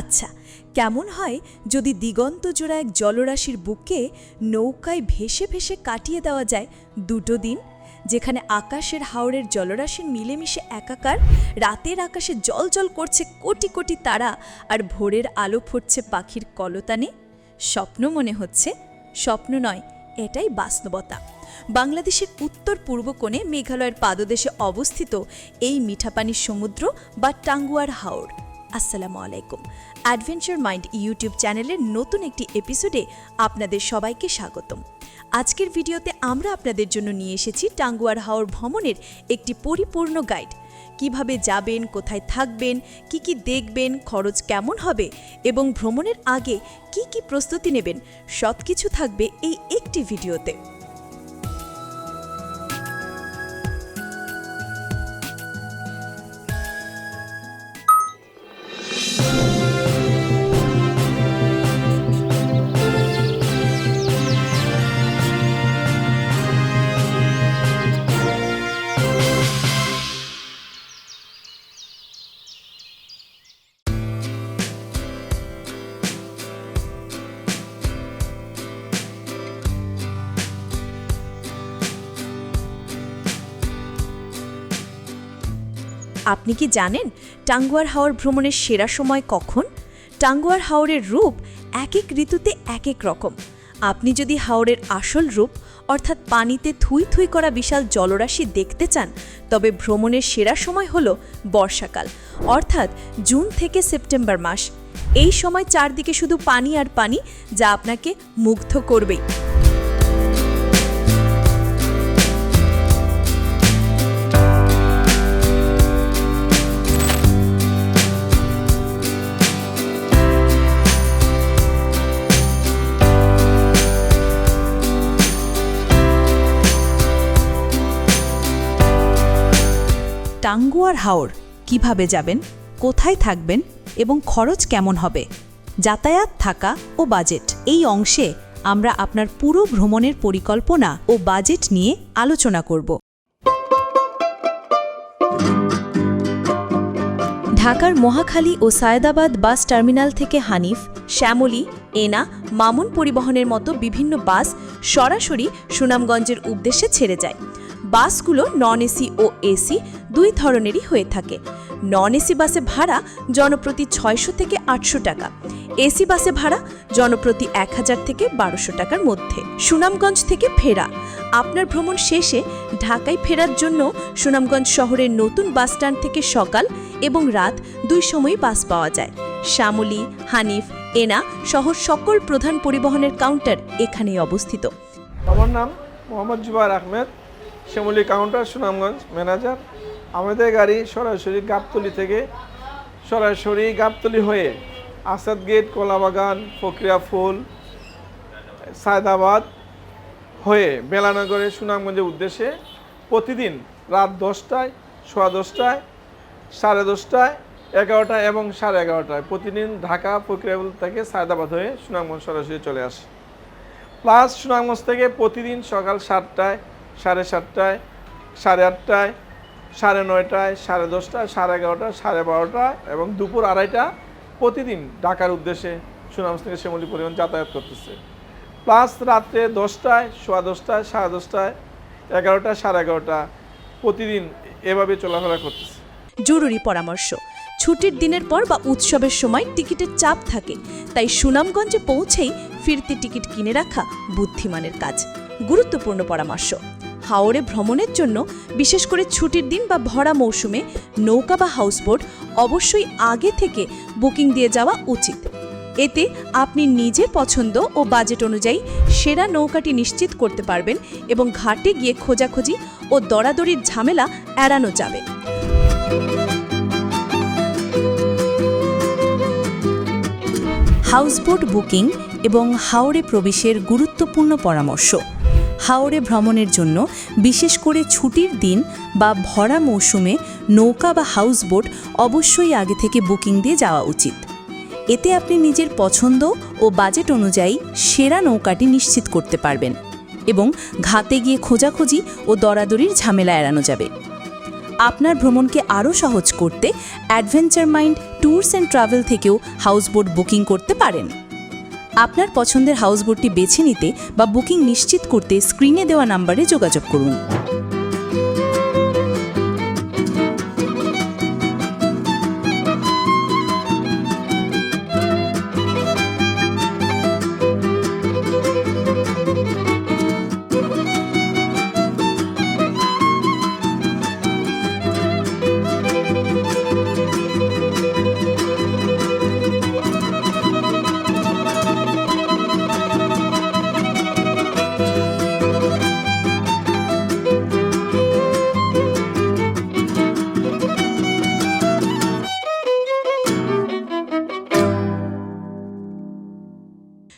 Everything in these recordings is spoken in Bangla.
আচ্ছা কেমন হয় যদি দিগন্ত জোড়া এক জলরাশির বুকে নৌকায় ভেসে ভেসে কাটিয়ে দেওয়া যায় দুটো দিন, যেখানে আকাশের হাওড়ের জলরাশির মিলেমিশে একাকার, রাতের আকাশে জল জল করছে কোটি কোটি তারা আর ভোরের আলো ফুটছে পাখির কলতানে? স্বপ্ন মনে হচ্ছে, স্বপ্ন নয়, এটাই বাস্তবতা। বাংলাদেশের উত্তর পূর্ব কোণে মেঘালয়ের পাদদেশে অবস্থিত এই মিঠাপানির সমুদ্র বা টাঙ্গুয়ার হাওড় আসসালামু আলাইকুম। অ্যাডভেঞ্চার মাইন্ড ইউটিউব চ্যানেলের নতুন একটি এপিসোডে আপনাদের সবাইকে স্বাগতম। আজকের ভিডিওতে আমরা আপনাদের জন্য নিয়ে এসেছি টাঙ্গুয়ার হাওর ভ্রমণের একটি পরিপূর্ণ গাইড কীভাবে যাবেন, কোথায় থাকবেন, কি কি দেখবেন, খরচ কেমন হবে এবং ভ্রমণের আগে কি কি প্রস্তুতি নেবেন সব কিছু থাকবে এই একটি ভিডিওতে। আপনি কি জানেন টাঙ্গুয়ার হাওর ভ্রমণের সেরা সময় কখন? টাঙ্গুয়ার হাওরের রূপ এক এক ঋতুতে এক এক রকম। আপনি যদি হাওরের আসল রূপ, অর্থাৎ পানিতে থুই থুই করা বিশাল জলরাশি দেখতে চান, তবে ভ্রমণের সেরা সময় হল বর্ষাকাল, অর্থাৎ জুন থেকে সেপ্টেম্বর মাস। এই সময় চারদিকে শুধু পানি আর পানি, যা আপনাকে মুগ্ধ করবেই। টাঙ্গুয়ার হাওর কীভাবে যাবেন, কোথায় থাকবেন এবং খরচ কেমন হবে, যাতায়াত, থাকা ও বাজেট এই অংশে আমরা আপনার পুরো ভ্রমণের পরিকল্পনা ও বাজেট নিয়ে আলোচনা করব। ঢাকার মহাখালী ও সায়দাবাদ বাস টার্মিনাল থেকে হানিফ, শ্যামলী, এনা, মামুন পরিবহনের মতো বিভিন্ন বাস সরাসরি সুনামগঞ্জের উদ্দেশ্যে ছেড়ে যায়। বাসগুলো নন এসি ও এসি দুই ধরনেরই হয়ে থাকে। নন এসি বাসে ভাড়া জনপ্রতি ছয়শো থেকে আটশো টাকা। এসি বাসে ভাড়া জনপ্রতি এক হাজার থেকে বারোশো টাকার মধ্যে। সুনামগঞ্জ থেকে ফেরা। আপনার ভ্রমণ শেষে ঢাকায় ফেরার জন্য সুনামগঞ্জ শহরের নতুন বাসস্ট্যান্ড থেকে সকাল এবং রাত দুই সময়ই বাস পাওয়া যায়। শ্যামলী, হানিফ, এনা সহ সকল প্রধান পরিবহনের কাউন্টার এখানেই অবস্থিত। আমার নাম মোহাম্মদ জুবাইর আহমেদ, শ্যামলী কাউন্টার, সুনামগঞ্জ ম্যানেজার। আমাদের গাড়ি সরাসরি গাবতলি থেকে সরাসরি গাবতলি হয়ে আসাদ গেট, কলাবাগান ফকরিয়া ফুল, সায়দাবাদ হয়ে বেলানগরে সুনামগঞ্জের উদ্দেশ্যে প্রতিদিন রাত দশটায়, সোয়া দশটায় সাড়ে দশটায়, এগারোটায় এবং সাড়ে এগারোটায়। প্রতিদিন ঢাকা ফকরিয়াপুল থেকে সায়দাবাদ হয়ে সুনামগঞ্জ সরাসরি চলে আসে। প্লাস সুনামগঞ্জ থেকে প্রতিদিন সকাল সাতটায়, সাড়ে সাতটায়, সাড়ে আটটায়, সাড়ে নয়টায়, সাড়ে দশটায়, সাড়ে এগারোটায়, সাড়ে বারোটায় এবং দুপুর আড়াইটা প্রতিদিন ঢাকার উদ্দেশ্যে সুনামগঞ্জ থেকে শ্যামলী পরিবহন যাতায়াত করতেছে। প্লাস রাত্রে দশটায়, সোয়া দশটায়, সাড়ে দশটায়, এগারোটায়, সাড়ে এগারোটা প্রতিদিন এভাবে চলাফেরা করতেছে। জরুরি পরামর্শ। ছুটির দিনের পর বা উৎসবের সময় টিকিটের চাপ থাকে, তাই সুনামগঞ্জে পৌঁছেই ফিরতি টিকিট কিনে রাখা বুদ্ধিমানের কাজ। গুরুত্বপূর্ণ পরামর্শ। হাওড়ে ভ্রমণের জন্য বিশেষ করে ছুটির দিন বা ভরা মৌসুমে নৌকা বা হাউসবোট অবশ্যই আগে থেকে বুকিং দিয়ে যাওয়া উচিত। এতে আপনি নিজের পছন্দ ও বাজেট অনুযায়ী সেরা নৌকাটি নিশ্চিত করতে পারবেন এবং ঘাটে গিয়ে খোঁজাখুঁজি ও দরাদরির ঝামেলা এড়ানো যাবে। হাউসবোট বুকিং এবং হাওড়ে প্রবেশের গুরুত্বপূর্ণ পরামর্শ। হাওড়ে ভ্রমণের জন্য বিশেষ করে ছুটির দিন বা ভরা মৌসুমে নৌকা বা হাউসবোট অবশ্যই আগে থেকে বুকিং দিয়ে যাওয়া উচিত। এতে আপনি নিজের পছন্দ ও বাজেট অনুযায়ী সেরা নৌকাটি নিশ্চিত করতে পারবেন এবং ঘাতে গিয়ে খোঁজাখুঁজি ও দরাদরির ঝামেলা এড়ানো যাবে। আপনার ভ্রমণকে আরও সহজ করতে adventure mind tours and travel থেকেও হাউসবোট বুকিং করতে পারেন। আপনার পছন্দের হাউসবোটটি বেছে নিতে বা বুকিং নিশ্চিত করতে স্ক্রিনে দেওয়া নাম্বারে যোগাযোগ করুন।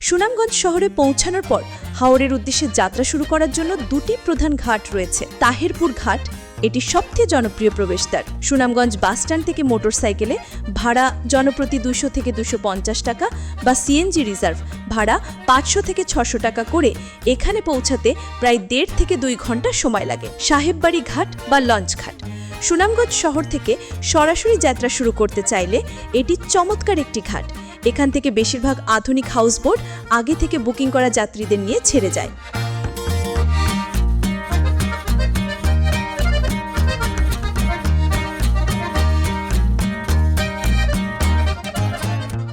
সুনামগঞ্জ শহরে পৌঁছানোর পর হাওড়ের উদ্দেশ্যে যাত্রা শুরু করার জন্য দুটি প্রধান ঘাট রয়েছে। তাহেরপুর ঘাট, এটি সবচেয়ে জনপ্রিয় প্রবেশদ্বার। সুনামগঞ্জ বাসস্ট্যান্ড থেকে মোটরসাইকেলে ভাড়া জনপ্রতি দুশো থেকে দুশো পঞ্চাশ টাকা বা সিএনজি রিজার্ভ ভাড়া পাঁচশো থেকে ছশো টাকা করে এখানে পৌঁছাতে প্রায় দেড় থেকে দুই ঘণ্টা সময় লাগে। সাহেববাড়ি ঘাট বা লঞ্চ ঘাট। সুনামগঞ্জ শহর থেকে সরাসরি যাত্রা শুরু করতে চাইলে এটি চমৎকার একটি ঘাট। এখান থেকে বেশিরভাগ আধুনিক হাউসবোট আগে থেকে বুকিং করা যাত্রীদের নিয়ে ছেড়ে যায়।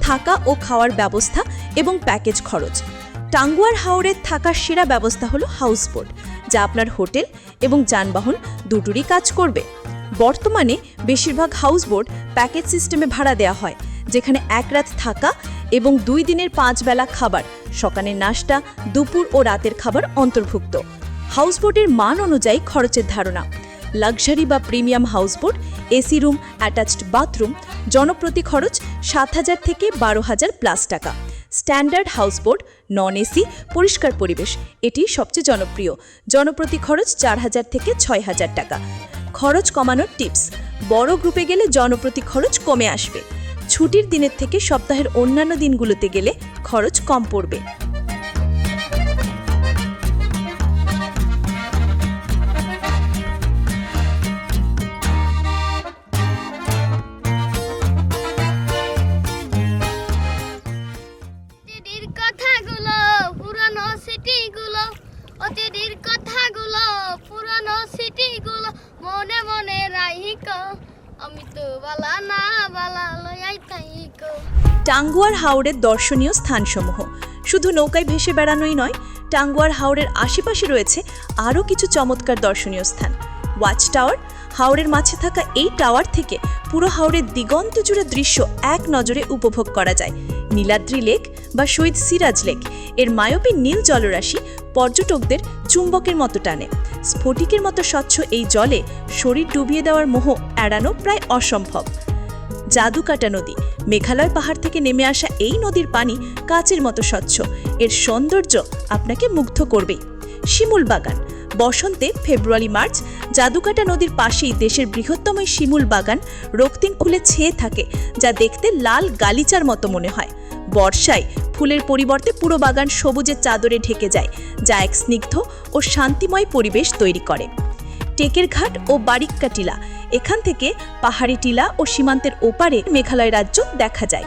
থাকা ও খাওয়ার ব্যবস্থা এবং প্যাকেজ খরচ। টাঙ্গুয়ার হাওড়ের থাকার সেরা ব্যবস্থা হলো হাউসবোট, যা আপনার হোটেল এবং যানবাহন দুটোরই কাজ করবে। বর্তমানে বেশিরভাগ হাউসবোট প্যাকেজ সিস্টেমে ভাড়া দেওয়া হয় যেখানে এক রাত থাকা এবং দুই দিনের পাঁচ বেলা খাবার, সকালের নাস্তা, দুপুর ও রাতের খাবার অন্তর্ভুক্ত। হাউসবোটের মান অনুযায়ী খরচের ধারণা। লাক্সারি বা premium houseboat, AC room, attached bathroom, জনপ্রতি খরচ সাত হাজার থেকে বারো হাজার প্লাস টাকা। স্ট্যান্ডার্ড হাউসবোট, নন এসি, পরিষ্কার পরিবেশ এটি সবচেয়ে জনপ্রিয়। জনপ্রতি খরচ চার হাজার থেকে ছয় হাজার টাকা। খরচ কমানোর টিপস, বড় গ্রুপে গেলে জনপ্রতি খরচ কমে আসবে। ছুটির দিনের থেকে সপ্তাহের অন্যান্য দিনগুলোতে গেলে খরচ কম পড়বে। টাঙ্গুয়ার হাওড়ের দর্শনীয় স্থানসমূহ। শুধু নৌকায় ভেসে বেড়ানোই নয়, টাঙ্গুয়ার হাওড়ের আশেপাশে রয়েছে আরও কিছু চমৎকার দর্শনীয় স্থান। ওয়াচ টাওয়ার হাওড়ের মাঝে থাকা এই টাওয়ার থেকে পুরো হাওড়ের দিগন্ত জুড়ে দৃশ্য এক নজরে উপভোগ করা যায়। নীলাদ্রি লেক বা শহীদ সিরাজ লেক, এর মায়াবী নীল জলরাশি পর্যটকদের চুম্বকের মতো টানে। স্ফটিকের মতো স্বচ্ছ এই জলে শরীর ডুবিয়ে দেওয়ার মোহ এড়ানো প্রায় অসম্ভব। জাদুকাটা নদী মেঘালয় পাহাড় থেকে নেমে আসা এই নদীর পানি কাচের মতো স্বচ্ছ। এর সৌন্দর্য আপনাকে মুগ্ধ করবে। শিমুল বাগান, বসন্তে ফেব্রুয়ারি, মার্চ, জাদুকাটা নদীর পাশেই দেশের বৃহত্তম শিমুল বাগান রক্তিম ফুলে ছেয়ে থাকে, যা দেখতে লাল গালিচার মতো মনে হয়। বর্ষায় ফুলের পরিবর্তে পুরো বাগান সবুজের চাদরে ঢেকে যায়, যা এক স্নিগ্ধ ও শান্তিময় পরিবেশ তৈরি করে। টেকের ঘাট ও বারিক্কা টিলা। এখান থেকে পাহাড়ি টিলা ও সীমান্তের ওপারে মেঘালয় রাজ্য দেখা যায়।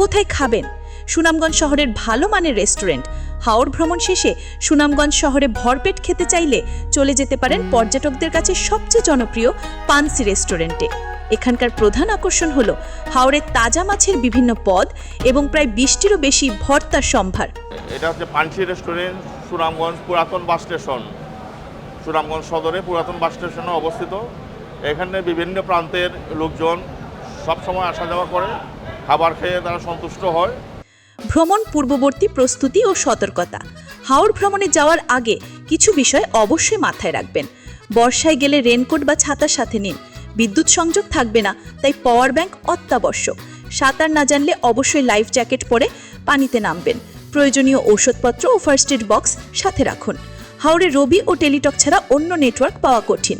কোথায় খাবেন? সুনামগঞ্জ শহরের ভালো মানের রেস্টুরেন্ট। হাওড় ভ্রমণ শেষে সুনামগঞ্জ শহরে ভরপেট খেতে চাইলে চলে যেতে পারেন পর্যটকদের কাছে সবচেয়ে জনপ্রিয় পানসি রেস্টুরেন্টে। এখানকার প্রধান আকর্ষণ হল হাওড়ের তাজা মাছের বিভিন্ন পদ এবং প্রায় বিশটিরও বেশি ভর্তার সম্ভার। এটা হচ্ছে পানসি রেস্টুরেন্ট, সুনামগঞ্জ পুরাতন বাস স্টেশন। সুনামগঞ্জ সদরে পুরাতন বাস স্টেশনে অবস্থিত। এখানে বিভিন্ন প্রান্তের লোকজন সবসময় আসা যাওয়া করে, খাবার খেয়ে তারা সন্তুষ্ট হয়। ভ্রমণ পূর্ববর্তী প্রস্তুতি ও সতর্কতা। হাওড় ভ্রমণে যাওয়ার আগে কিছু বিষয় অবশ্যই মাথায় রাখবেন। বর্ষায় গেলে রেনকোট বা ছাতার সাথে নিন। বিদ্যুৎ সংযোগ থাকবে না, তাই পাওয়ার ব্যাংক অত্যাবশ্যক। সাঁতার না জানলে অবশ্যই লাইফ জ্যাকেট পরে পানিতে নামবেন। প্রয়োজনীয় ঔষধপত্র ও ফার্স্ট এড বক্স সাথে রাখুন। হাওড়ে রবি ও টেলিটক ছাড়া অন্য নেটওয়ার্ক পাওয়া কঠিন।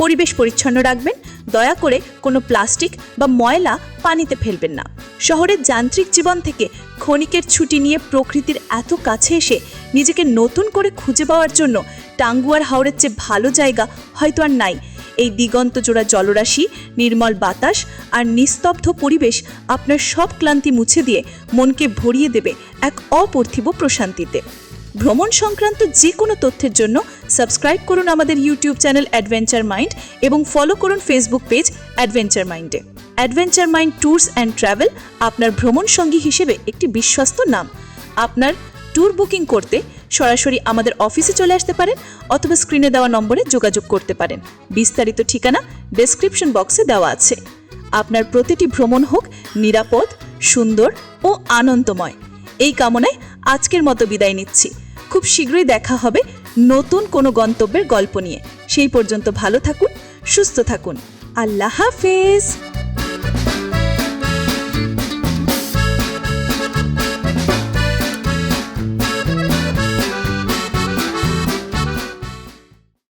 পরিবেশ পরিচ্ছন্ন রাখবেন, দয়া করে কোনো প্লাস্টিক বা ময়লা পানিতে ফেলবেন না। শহরের যান্ত্রিক জীবন থেকে ক্ষণিকের ছুটি নিয়ে প্রকৃতির এত কাছে এসে নিজেকে নতুন করে খুঁজে পাওয়ার জন্য টাঙ্গুয়ার হাওড়ের চেয়ে ভালো জায়গা হয়তো আর নাই। এই দিগন্ত জোড়া জলরাশি, নির্মল বাতাস আর নিস্তব্ধ পরিবেশ আপনার সব ক্লান্তি মুছে দিয়ে মনকে ভরিয়ে দেবে এক অপার্থিব প্রশান্তিতে। ভ্রমণ সংক্রান্ত যে কোনো তথ্যের জন্য সাবস্ক্রাইব করুন আমাদের ইউটিউব চ্যানেল অ্যাডভেঞ্চার মাইন্ড এবং ফলো করুন ফেসবুক পেজ অ্যাডভেঞ্চার মাইন্ডে adventure mind tours and travel আপনার ভ্রমণ সঙ্গী হিসেবে একটি বিশ্বস্ত নাম। আপনার ট্যুর বুকিং করতে সরাসরি আমাদের অফিসে চলে আসতে পারেন অথবা স্ক্রিনে দেওয়া নম্বরে যোগাযোগ করতে পারেন। বিস্তারিত ঠিকানা ডেসক্রিপশন বক্সে দেওয়া আছে। আপনার প্রতিটি ভ্রমণ হোক নিরাপদ, সুন্দর ও আনন্দময়। এই কামনায় আজকের মতো বিদায় নিচ্ছি। খুব শীঘ্রই দেখা হবে নতুন কোনো গন্তব্যের গল্প নিয়ে। সেই পর্যন্ত ভালো থাকুন, সুস্থ থাকুন। আল্লাহ হাফেজ!